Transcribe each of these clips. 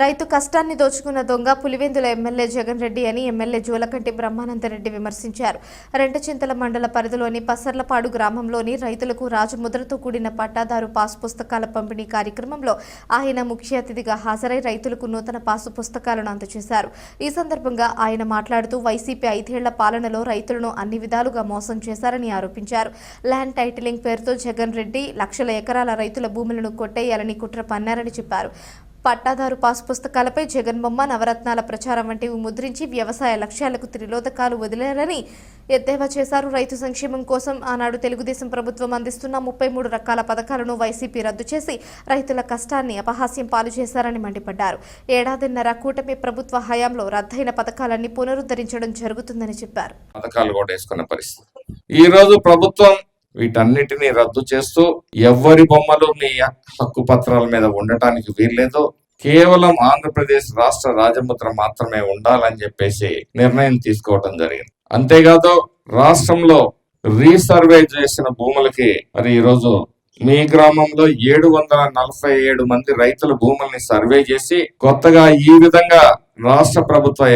రైతు కష్టాన్ని దోచుకున్న దొంగ పులివెందుల ఎమ్మెల్యే జగన్ రెడ్డి అని ఎమ్మెల్యే జోలకంటి బ్రహ్మానందరెడ్డి విమర్శించారు. రెంటచింతల మండల పరిధిలోని పసర్లపాడు గ్రామంలోని రైతులకు రాజముద్రతో కూడిన పట్టాదారు పాస్ పుస్తకాల పంపిణీ కార్యక్రమంలో ఆయన ముఖ్య అతిథిగా హాజరై రైతులకు నూతన పాసు పుస్తకాలను అందజేశారు. ఈ సందర్భంగా ఆయన మాట్లాడుతూ వైసీపీ ఐదేళ్ళ పాలనలో రైతులను అన్ని విధాలుగా మోసం చేశారని ఆరోపించారు. ల్యాండ్ టైటిలింగ్ పేరుతో జగన్ రెడ్డి లక్షల ఎకరాల రైతుల భూములను కొట్టేయాలని కుట్ర పన్నారని చెప్పారు. పట్టాదారు పాస్ పుస్తకాలపై జగన్ బొమ్మ నవరత్నాల ప్రచారం వంటివి ముద్రించి వ్యవసాయ లక్ష్యాలకు త్రిలోదకాలు వదిలేరని ఎద్దేవా చేశారు. రైతు సంక్షేమం కోసం ఆనాడు తెలుగుదేశం ప్రభుత్వం అందిస్తున్న ముప్పై మూడు రకాల పథకాలను వైసీపీ రద్దు చేసి రైతుల కష్టాన్ని అపహాస్యం పాలు చేశారని మండిపడ్డారు. ఏడాదిన్నర కూటమి ప్రభుత్వ హయాంలో రద్దయిన పథకాలన్నీ పునరుద్ధరించడం జరుగుతుందని చెప్పారు. పథకాలు కూడా పరిస్థితి. ఈ రోజు ప్రభుత్వం వీటన్నిటిని రద్దు చేస్తూ ఎవ్వరి బొమ్మలు మీ హక్కు పత్రాల మీద ఉండటానికి వీల్లేదు కేవలం ఆంధ్రప్రదేశ్ రాష్ట్ర రాజముద్ర మాత్రమే ఉండాలని చెప్పేసి నిర్ణయం తీసుకోవడం జరిగింది. అంతేకాదు రాష్ట్రంలో రీసర్వే చేసిన భూములకి మరి ఈరోజు మీ గ్రామంలో ఏడు వందల నలభై ఏడు మంది రైతుల భూముల్ని సర్వే చేసి కొత్తగా ఈ విధంగా రాష్ట్ర ప్రభుత్వ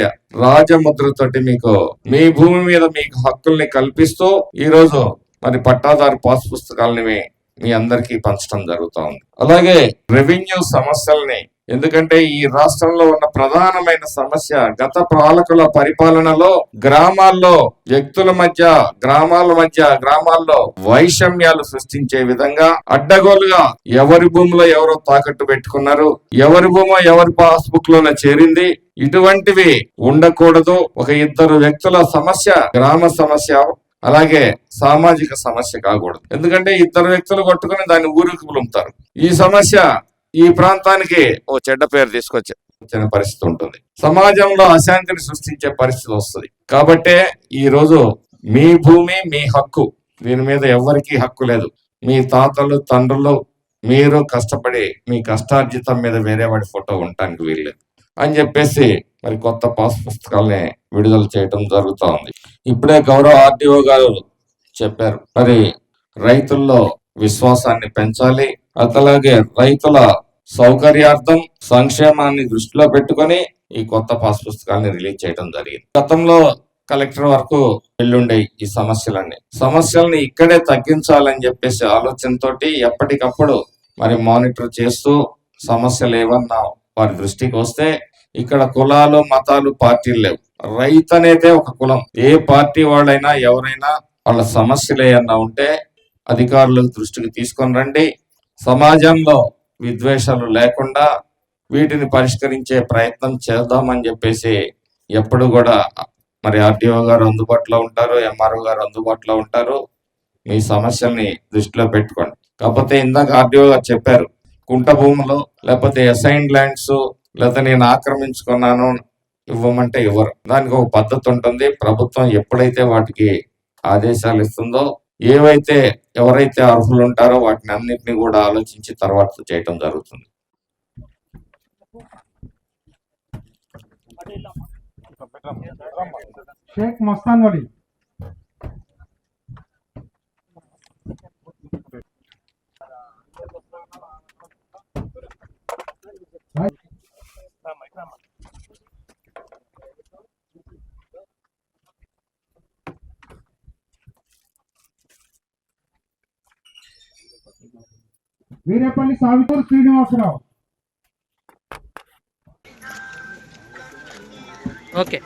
రాజముద్రతోటి మీకు మీ భూమి మీద మీకు హక్కుల్ని కల్పిస్తూ ఈ రోజు మరి పట్టాదారు పాస్ పుస్తకాలని మీ- అందరికీ పంచడం జరుగుతూ ఉంది అలాగే రెవెన్యూ సమస్యల్ని ఎందుకంటే ఈ రాష్ట్రంలో ఉన్న ప్రధానమైన సమస్య గత పాలకుల పరిపాలనలో గ్రామాల్లో వ్యక్తుల మధ్య గ్రామాల మధ్య గ్రామాల్లో వైషమ్యాలు సృష్టించే విధంగా అడ్డగోలుగా ఎవరి భూమిలో ఎవరో తాకట్టు పెట్టుకున్నారు ఎవరి భూమో ఎవరి పాస్బుక్లోనే చేరింది ఇటువంటివి ఉండకూడదు. ఒక ఇద్దరు వ్యక్తుల సమస్య గ్రామ సమస్య అలాగే సామాజిక సమస్య కాకూడదు. ఎందుకంటే ఇద్దరు వ్యక్తులు కొట్టుకుని దాన్ని ఊరికి పులుముతారు ఈ సమస్య ఈ ప్రాంతానికి ఓ చెడ్డ పేరు తీసుకొచ్చే వచ్చిన పరిస్థితి ఉంటుంది. సమాజంలో అశాంతిని సృష్టించే పరిస్థితి వస్తుంది. కాబట్టే ఈ రోజు మీ భూమి మీ హక్కు. దీని మీద ఎవరికీ హక్కు లేదు. మీ తాతలు తండ్రులు మీరు కష్టపడి మీ కష్టార్జితం మీద వేరే వాడి ఫోటో ఉండటానికి వీల్లేదు. అని చెప్పేసి మరి కొత్త పాస్ పుస్తకాల్ని విడుదల చేయడం జరుగుతూ ఉంది. ఇప్పుడే గౌరవ ఆర్డీఓ గారు చెప్పారు. మరి రైతుల్లో విశ్వాసాన్ని పెంచాలి. అట్లాగే రైతుల సౌకర్యార్థం సంక్షేమాన్ని దృష్టిలో పెట్టుకొని ఈ కొత్త పాస్ పుస్తకాన్ని రిలీజ్ చేయడం జరిగింది. గతంలో కలెక్టర్ వరకు వెళ్ళుండే ఈ సమస్యలన్నీ. సమస్యల్ని ఇక్కడే తగ్గించాలని చెప్పేసి ఆలోచనతోటి ఎప్పటికప్పుడు మరి మానిటర్ చేస్తూ సమస్యలు ఏమన్నా వారి దృష్టికి వస్తే ఇక్కడ కులాలు మతాలు పార్టీలు లేవు. రైతు అనేదే ఒక కులం. ఏ పార్టీ వాళ్ళైనా ఎవరైనా వాళ్ళ సమస్యలు ఏమన్నా ఉంటే అధికారుల దృష్టికి తీసుకొని రండి. సమాజంలో విద్వేషాలు లేకుండా వీటిని పరిష్కరించే ప్రయత్నం చేద్దామని చెప్పేసి ఎప్పుడు కూడా మరి ఆర్టీఓ గారు అందుబాటులో ఉంటారు ఎంఆర్ఓ గారు అందుబాటులో ఉంటారు. మీ సమస్యల్ని దృష్టిలో పెట్టుకోండి. కాకపోతే ఇందాక ఆర్టీఓ గారు చెప్పారు కుంట భూములు లేకపోతే అసైన్ ల్యాండ్స్ లేదా నేను ఆక్రమించుకున్నాను ఇవ్వమంటే ఇవ్వరు. దానికి ఒక పద్ధతి ఉంటుంది. ప్రభుత్వం ఎప్పుడైతే వాటికి ఆదేశాలు ఇస్తుందో ఏవైతే ఎవరైతే అర్హులు ఉంటారో వాటిని అన్నింటినీ కూడా ఆలోచించి తర్వాత చేయటం జరుగుతుంది. షేక్ మస్తాన్ వలీ. వీరేపల్లి సావితూరు శ్రీనివాసరావు. ఓకే.